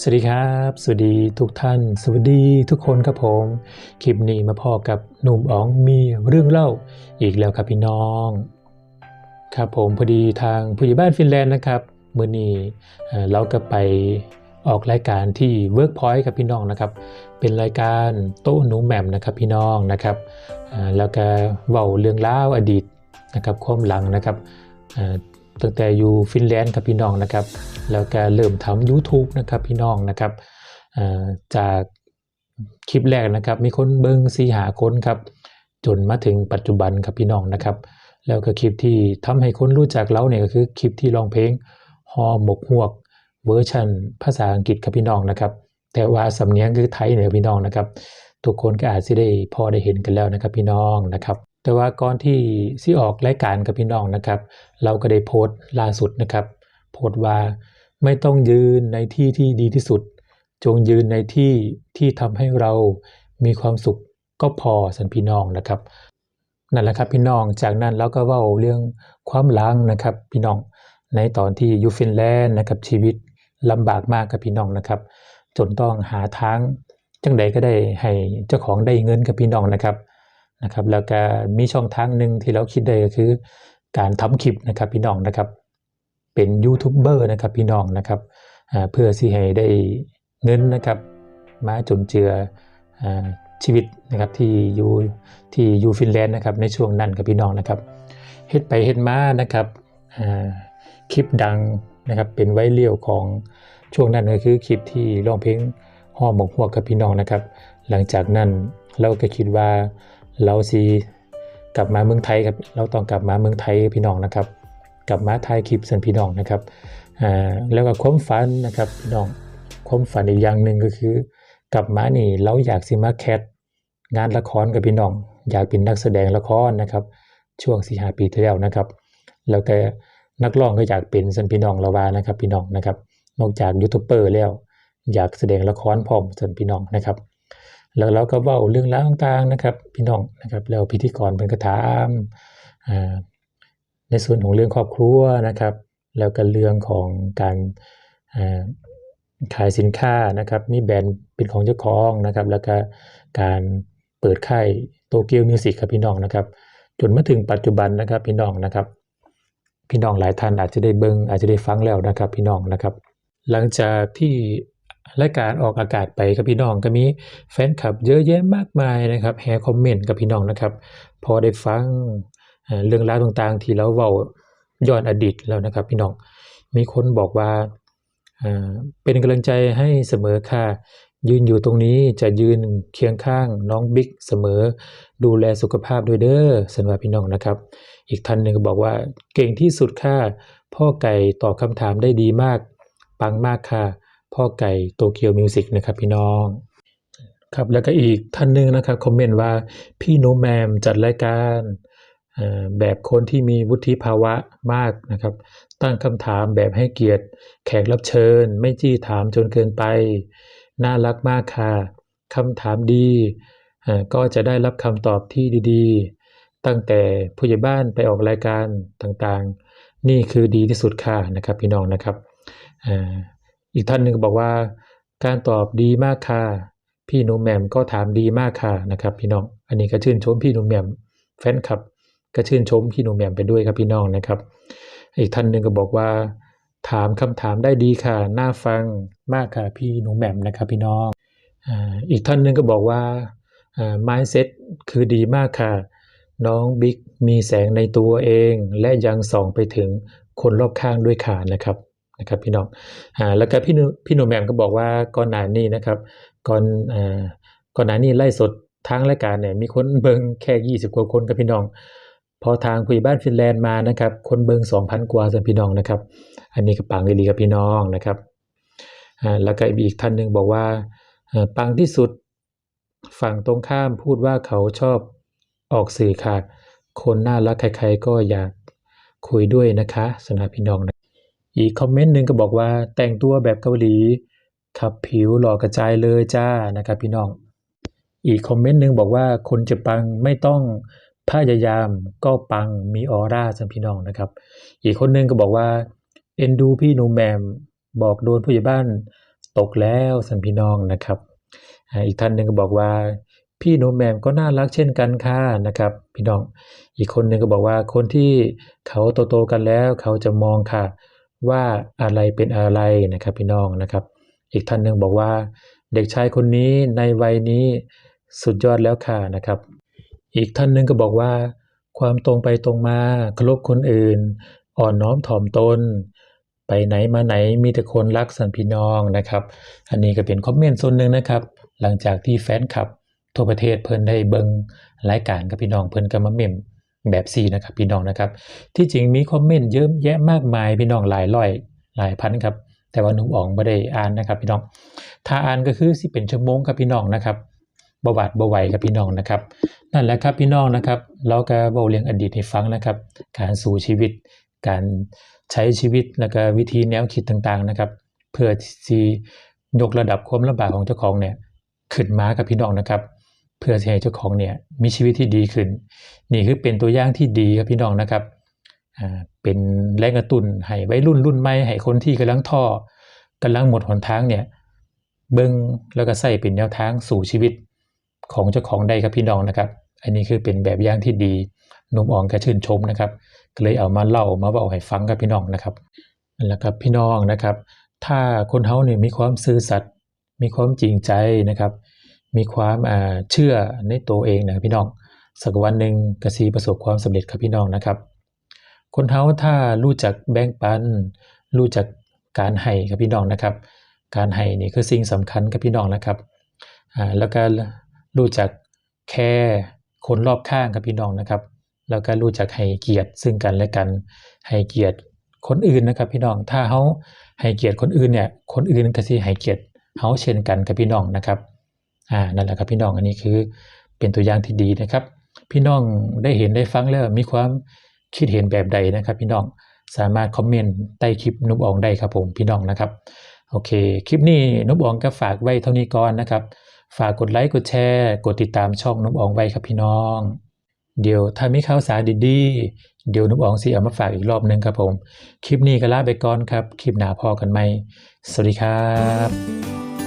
สวัสดีครับ สวัสดีทุกท่าน สวัสดีทุกคนครับผม คลิปนี้มาพอกับหนุ่มอ๋องมีเรื่องเล่าอีกแล้วครับพี่น้อง ครับผมพอดีทางผู้ใหญ่บ้านฟินแลนด์นะครับมื่อนี้เอ่อเราก็ไปออกรายการที่ Workpoint ครับพี่น้องนะครับ เป็นรายการโต้หนูแหม่มนะครับพี่น้องนะครับแล้วก็เว้าเรื่องราอดีตนะครับความหลังนะครับ ตั้งแต่อยู่ฟินแลนด์ครับพี่น้องนะครับแล้วก็เริ่มทำ YouTube นะครับพี่น้องนะครับจากคลิปแรกนะครับ มีคนเบิงซีหาคนครับจนมาถึงปัจจุบันครับพี่น้องนะครับ แล้วก็คลิปที่ทำให้คนรู้จักเราเนี่ยก็คือคลิปที่ร้องเพลงฮอหมกหวกเวอร์ชันภาษาอังกฤษครับพี่น้องนะครับ แต่ว่าสำเนียงคือไทยเนี่ยพี่น้องนะครับ ทุกคนก็อาจจะได้พอได้เห็นกันแล้วนะครับพี่น้องนะครับ แต่ว่าก่อนที่สิออกรายการกับพี่น้องนะครับ เราก็ได้โพสต์ล่าสุดนะครับ โพสต์ว่าไม่ต้องยืนในที่ที่ดีที่สุด จงยืนในที่ที่ทำให้เรามีความสุขก็พอสันพี่น้องนะครับนั่นแหละครับพี่น้องจากนั้นเราก็เว้าเรื่องความหลังนะครับพี่น้องในตอนที่อยู่ฟินแลนด์นะครับชีวิตลำบากมากครับพี่น้องนะครับ จนต้องหาทางจังใดก็ได้ให้เจ้าของได้เงินกับพี่น้องนะครับ นะครับแล้วก็มีช่องทางหนึ่งที่เราคิดได้ก็คือ การทำคลิปนะครับพี่น้องนะครับ เป็นยูทูบเบอร์นะครับพี่น้องนะครับเพื่อสิให้ได้เงินนะครับ มาจุนเจืออ่าชีวิตนะครับที่อยู่ที่อยู่ฟินแลนด์นะครับในช่วงนั้นครับพี่น้องนะครับเฮ็ดไปเฮ็ดมานะครับคลิปดังนะครับเป็นไวเรียวของช่วงนั้นก็คือคลิปที่ร้องเพลงห่อหมกหัวกกับพี่น้องนะครับ หลังจากนั้นเราก็คิดว่า เราสิกลับมาเมืองไทยครับ เราต้องกลับมาเมืองไทยพี่น้องนะครับ กลับมาถ่ายคลิปสันพี่น้องนะครับแล้วก็ความฝันนะครับพี่น้อง ความฝันอีกอย่างหนึ่งก็คือ กลับมานี่เราอยากสิมาแคสงานละครกับพี่น้อง อยากเป็นนักแสดงละครนะครับ ช่วงสี่หาปีที่แล้วนะครับ แล้วก็นักร้องก็อยากเป็นสันพี่น้องละวานะครับ พี่น้องนะครับ นอกจากยูทูบเบอร์แล้ว อยากแสดงละครพร้อมสันพี่น้องนะครับ แล้วเราก็เว้าเรื่องราวต่างๆนะครับพี่น้องนะครับแล้วพิธีกรเป็นก็ถามในส่วนของเรื่องครอบครัวนะครับ แล้วก็เรื่องของการขายสินค้านะครับ มีแบรนด์เป็นของเจ้าของนะครับ แล้วก็การเปิดค่ายโตเกียวมิวสิกครับพี่น้องนะครับ จนมาถึงปัจจุบันนะครับพี่น้องนะครับ พี่น้องหลายท่านอาจจะได้เบิ้งอาจจะได้ฟังแล้วนะครับ พี่น้องนะครับ หลังจากที่ รายการออกอากาศไปครับพี่น้องก็มีแฟนคลับเยอะแยะมากมายนะครับแฮคอมเมนต์กับพี่น้องนะครับ พอได้ฟังเรื่องราวต่างๆ ที่เราเว้าย้อนอดีตแล้วนะครับพี่น้อง มีคนบอกว่าเป็นกำลังใจให้เสมอค่ะ ยืนอยู่ตรงนี้จะยืนเคียงข้างน้องบิ๊กเสมอ ดูแลสุขภาพด้วยเด้อสันวาพี่น้องนะครับ อีกท่านหนึ่งก็บอกว่าเก่งที่สุดค่ะ พ่อไก่ตอบคำถามได้ดีมาก ปังมากค่ะ พ่อไก่โตเกียวมิวสิกนะครับพี่น้องครับแล้วก็อีกท่านหนึ่งนะครับคอมเมนต์ว่าพี่โนแมมจัดรายการแบบคนที่มีวุฒิภาวะมากนะครับ ตั้งคำถามแบบให้เกียรติ แขกรับเชิญ ไม่จี้ถามจนเกินไป น่ารักมากค่ะคำถามดีก็จะได้รับคำตอบที่ดีๆ ตั้งแต่ผู้ใหญ่บ้านไปออกรายการต่างๆ นี่คือดีที่สุดค่ะนะครับพี่น้องนะครับ อีกท่านหนึ่งบอกว่า การตอบดีมากค่ะ พี่หนุ่มแหม่มก็ถามดีมากค่ะนะครับ พี่น้อง อันนี้ก็ชื่นชมพี่หนุ่มแหม่มแฟนคลับ ก็ชื่นชมพี่หนุ่มแหม่มไปด้วยครับพี่น้องนะครับ อีกท่านหนึ่งก็บอกว่า ถามคำถามได้ดีค่ะ น่าฟังมากค่ะพี่หนุ่มแหม่มนะครับ พี่น้อง อีกท่านหนึ่งก็บอกว่าอ่า mindset คือดีมากค่ะ น้องบิ๊กมีแสงในตัวเอง และยังส่องไปถึงคนรอบข้างด้วยค่ะนะครับ นะครับพี่น้องอ่าแล้วก็พี่หนุ่มพี่หนุ่มแหม่มก็บอกว่าก่อนหน้านี้นะครับก่อนอ่าก่อนหน้านี้ไล่สดทางรายการเนี่ยมีคนเบิงแค่ 20 กว่าคนครับพี่น้อง พอทางผู้ใหญ่บ้านฟินแลนด์มานะครับ คนเบิง2,000 กว่าสันพี่น้องนะครับ อันนี้ก็ปังดีๆครับพี่น้องนะครับอ่าแล้วก็อีกท่านหนึ่งบอกว่าปังที่สุดฝั่งตรงข้ามพูดว่าเขาชอบออกสื่อค่ะ คนน่ารักใครๆก็อยากคุยด้วยนะคะสำหรับพี่น้องนะ อีกคอมเมนต์หนึ่งก็บอกว่าแต่งตัวแบบเกาหลีขับผิวหล่อกระจายเลยจ้านะครับพี่น้อง อีกคอมเมนต์หนึ่งบอกว่าคนจะปังไม่ต้องพยายามก็ปังมีออร่าสัมพี่น้องนะครับ อีกคนหนึงก็บอกว่าเอ็นดูพี่หนูแมมบอกโดนผู้ใหญ่บ้านตกแล้วสันพี่น้องนะครับ อีกท่านหนึ่งก็บอกว่า พี่หนูแมมก็น่ารักเช่นกันค่ะนะครับ พี่น้อง อีกคนหนึ่งก็บอกว่าคนที่เขาโตๆกันแล้วเขาจะมองค่ะ ว่าอะไรเป็นอะไรนะครับพี่น้องนะครับ อีกท่านหนึ่งบอกว่า เด็กชายคนนี้ในวัยนี้สุดยอดแล้วค่ะนะครับ อีกท่านหนึ่งก็บอกว่า ความตรงไปตรงมาเคารพคนอื่น อ่อนน้อมถ่อมตน ไปไหนมาไหนมีแต่คนรักสันพี่น้องนะครับ อันนี้ก็เป็นคอมเมนต์ส่วนหนึ่งนะครับ หลังจากที่แฟนคลับทั่วประเทศเพิ่นได้เบิงรายการกับพี่น้องเพิ่นก็มาเมม แบบ4นะครับพี่น้องนะครับ ที่จริงมีคอมเมนต์เยอะแยะมากมายพี่น้องหลายร้อยหลายพันครับ แต่ว่าหนุ่มอ๋องบ่ได้อ่านนะครับ พี่น้อง ถ้าอ่านก็คือสิเป็นชั่วโมงครับพี่น้องนะครับบ่บาดบ่ไหวครับพี่น้องนะครับ นั่นแหละครับพี่น้องนะครับ เราก็เว้าเรื่องอดีตให้ฟังนะครับ การสู่ชีวิต การใช้ชีวิตแล้วก็วิธีแนวคิดต่างๆนะครับ เพื่อที่ยกระดับความลำบากของเจ้าของเนี่ยขึ้นมากับพี่น้องนะครับ เพื่อให้เจ้าของเนี่ยมีชีวิตที่ดีขึ้น นี่คือเป็นตัวอย่างที่ดีครับพี่น้องนะครับเป็นแรงกระตุ้นให้ไวัยรุ่นรุ่นใหม่ให้คนที่กำลังท้อกำลังหมดหนทางเนี่ยเบิ่งแล้วก็ใส่เป็นแนวทางสู่ชีวิตของเจ้าของได้ครับพี่น้องนะครับ อันนี้คือเป็นแบบอย่างที่ดีหนุ่มอ่องก็ชื่นชมนะครับก็เลยเอามาเล่ามาเว้าให้ฟังกับพี่น้องนะครับนั่นแหละครับพี่น้องนะครับ ถ้าคนเฮาเนี่ยมีความซื่อสัตย์มีความจริงใจนะครับ มีความเชื่อในตัวเองนะครับพี่น้อง สักวันหนึ่งกสิประสบความสำเร็จครับพี่น้องนะครับ คนเฮาถ้ารู้จักแบ่งปัน รู้จักการให้ครับพี่น้องนะครับ การให้นี่คือสิ่งสำคัญกับพี่น้องนะครับแล้วก็รู้จักแคร์คนรอบข้างกับพี่น้องนะครับ แล้วก็รู้จักให้เกียรติซึ่งกันและกันให้เกียรติคนอื่นนะครับพี่น้องถ้าเฮาให้เกียรติคนอื่นเนี่ยคนอื่นก็สิให้เกียรติเฮาเช่นกันกับพี่น้องนะครับ อ่านั่นแหละครับพี่น้องอันนี้คือเป็นตัวอย่างที่ดีนะครับ พี่น้องได้เห็นได้ฟังแล้วมีความคิดเห็นแบบใดนะครับ พี่น้องสามารถคอมเมนต์ใต้คลิปนุบอองได้ครับผมพี่น้องนะครับโอเค คลิปนี้นุบอองก็ฝากไว้เท่านี้ก่อนนะครับ ฝากกดไลค์กดแชร์กดติดตามช่องนุบอองไว้ครับพี่น้อง เดี๋ยวถ้ามีข่าวสารดีๆ เดี๋ยวนุบอองสิเอามาฝากอีกรอบหนึงครับผม คลิปนี้ก็ลาไปก่อนครับ คลิปหน้าพอกันไหมสวัสดีครับ